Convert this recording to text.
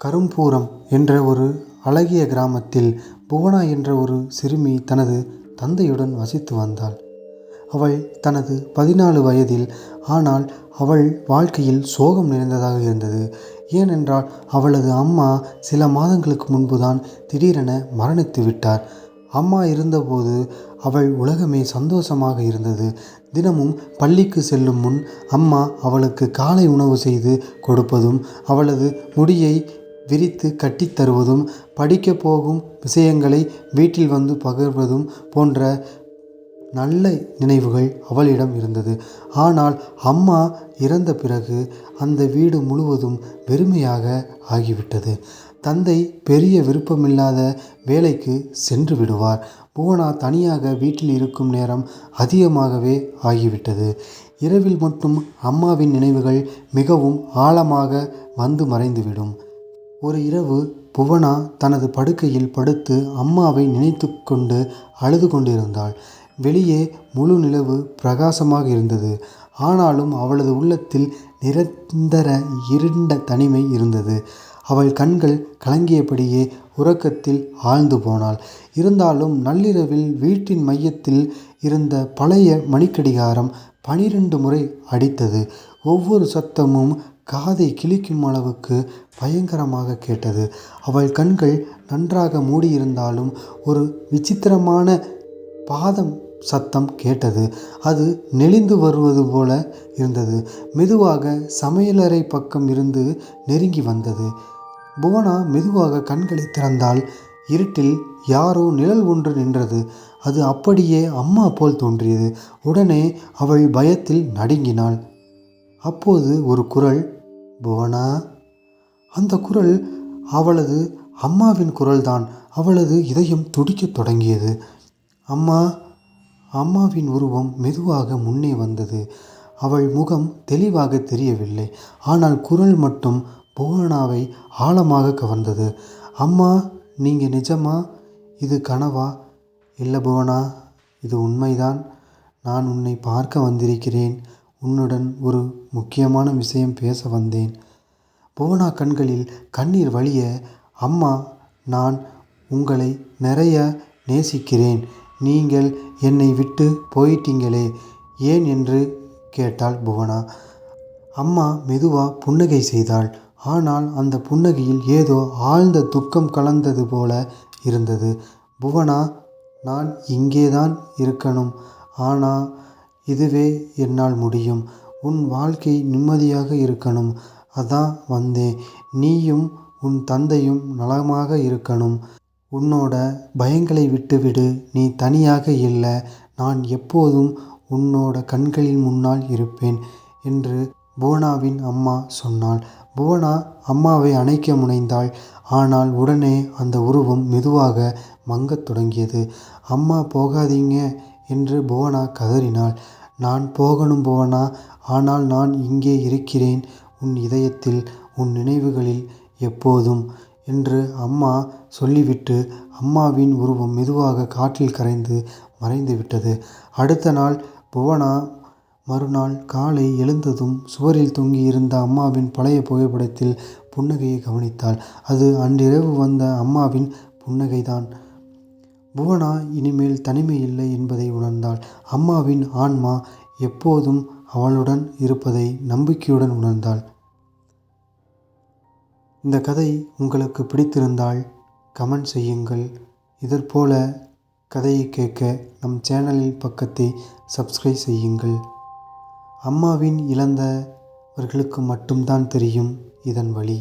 கரும்பூரம் என்ற ஒரு அழகிய கிராமத்தில் புவனா என்ற ஒரு சிறுமி தனது தந்தையுடன் வசித்து வந்தாள். அவள் தனது பதினாலு வயதில். ஆனால் அவள் வாழ்க்கையில் சோகம் நிறைந்ததாக இருந்தது. ஏனென்றால் அவளது அம்மா சில மாதங்களுக்கு முன்புதான் திடீரென மரணித்து விட்டார். அம்மா இருந்தபோது அவள் உலகமே சந்தோஷமாக இருந்தது. தினமும் பள்ளிக்கு செல்லும் முன் அம்மா அவளுக்கு காலை உணவு செய்து கொடுப்பதும் அவளது முடியை விரித்து கட்டித் தருவதும் படிக்கப் போகும் விஷயங்களை வீட்டில் வந்து பகிர்வதும் போன்ற நல்ல நினைவுகள் அவளிடம் இருந்தது. ஆனால் அம்மா இறந்த பிறகு அந்த வீடு முழுவதும் வெறுமையாக ஆகிவிட்டது. தந்தை பெரிய விருப்பமில்லாத வேலைக்கு சென்று விடுவார். புவனா தனியாக வீட்டில் இருக்கும் நேரம் அதிகமாகவே ஆகிவிட்டது. இரவில் மட்டும் அம்மாவின் நினைவுகள் மிகவும் ஆழமாக வந்து மறைந்துவிடும். ஒரு இரவு புவனா தனது படுக்கையில் படுத்து அம்மாவை நினைத்து கொண்டு அழுது கொண்டிருந்தாள். வெளியே முழு நிலவு பிரகாசமாக இருந்தது. ஆனாலும் அவளது உள்ளத்தில் நிரந்தர இருண்ட தனிமை இருந்தது. அவள் கண்கள் கலங்கியபடியே உறக்கத்தில் ஆழ்ந்து போனாள். இருந்தாலும் நள்ளிரவில் வீட்டின் மையத்தில் இருந்த பழைய மணிக்கடிகாரம் பனிரெண்டு முறை அடித்தது. ஒவ்வொரு சத்தமும் காதை கிழிக்கும் அளவுக்கு பயங்கரமாக கேட்டது. அவள் கண்கள் நன்றாக மூடியிருந்தாலும் ஒரு விசித்திரமான பாதம் சத்தம் கேட்டது. அது நெளிந்து வருவது போல இருந்தது. மெதுவாக சமையலறை பக்கம் இருந்து நெருங்கி வந்தது. புவனா மெதுவாக கண்களை திறந்தால் இருட்டில் யாரோ நிழல் ஒன்று நின்றது. அது அப்படியே அம்மா போல் தோன்றியது. உடனே அவள் பயத்தில் நடுங்கினாள். அப்போது ஒரு குரல் புவனா. அந்த குரல் அவளது அம்மாவின் குரல்தான். அவளது இதயம் துடிக்கத் தொடங்கியது. அம்மா. அம்மாவின் உருவம் மெதுவாக முன்னே வந்தது. அவள் முகம் தெளிவாக தெரியவில்லை. ஆனால் குரல் மட்டும் புவனாவை ஆழமாக கவர்ந்தது. அம்மா நீங்கள் நிஜமா? இது கனவா? இல்லை புவனா. இது உண்மைதான். நான் உன்னை பார்க்க வந்திருக்கிறேன். உன்னுடன் ஒரு முக்கியமான விஷயம் பேச வந்தேன். புவனா கண்களில் கண்ணீர் வழிய அம்மா நான் உங்களை நிறைய நேசிக்கிறேன். நீங்கள் என்னை விட்டு போயிட்டீங்களே ஏன் என்று கேட்டாள் புவனா. அம்மா மெதுவாக புன்னகை செய்தாள். ஆனால் அந்த புன்னகையில் ஏதோ ஆழ்ந்த துக்கம் கலந்தது போல இருந்தது. புவனா நான் இங்கே தான் இருக்கணும். ஆனால் இதுவே என்னால் முடியும். உன் வாழ்க்கை நிம்மதியாக இருக்கணும். அதான் வந்தேன். நீயும் உன் தந்தையும் நலமாக இருக்கணும். உன்னோட பயங்களை விட்டுவிடு. நீ தனியாக இல்லை நான் எப்போதும் உன்னோட கண்களின் முன்னால் இருப்பேன் என்று புவனாவின் அம்மா சொன்னாள். புவனா அம்மாவை அணைக்க முனைந்தாள். ஆனால் உடனே அந்த உருவம் மெதுவாக மங்கத் தொடங்கியது. அம்மா போகாதீங்க என்று புவனா கதறினாள். நான் போகணும் புவனா. ஆனால் நான் இங்கே இருக்கிறேன். உன் இதயத்தில் உன் நினைவுகளில் எப்போதும் என்று அம்மா சொல்லிவிட்டு அம்மாவின் உருவம் மெதுவாக காற்றில் கரைந்து மறைந்துவிட்டது. அடுத்த நாள் புவனா மறுநாள் காலை எழுந்ததும் சுவரில் தொங்கியிருந்த அம்மாவின் பழைய புகைப்படத்தில் புன்னகையை கவனித்தாள். அது அன்றிரவு வந்த அம்மாவின் புன்னகைதான். புவனா இனிமேல் தனிமை இல்லை என்பதை உணர்ந்தாள். அம்மாவின் ஆன்மா எப்போதும் அவளுடன் இருப்பதை நம்பிக்கையுடன் உணர்ந்தாள். இந்த கதை உங்களுக்கு பிடித்திருந்தால் கமெண்ட் செய்யுங்கள். இதற்போல கதையை கேட்க நம் சேனலில் பக்கத்தை சப்ஸ்கிரைப் செய்யுங்கள். அம்மாவின் இழந்தவர்களுக்கு மட்டும்தான் தெரியும் இதன் வழி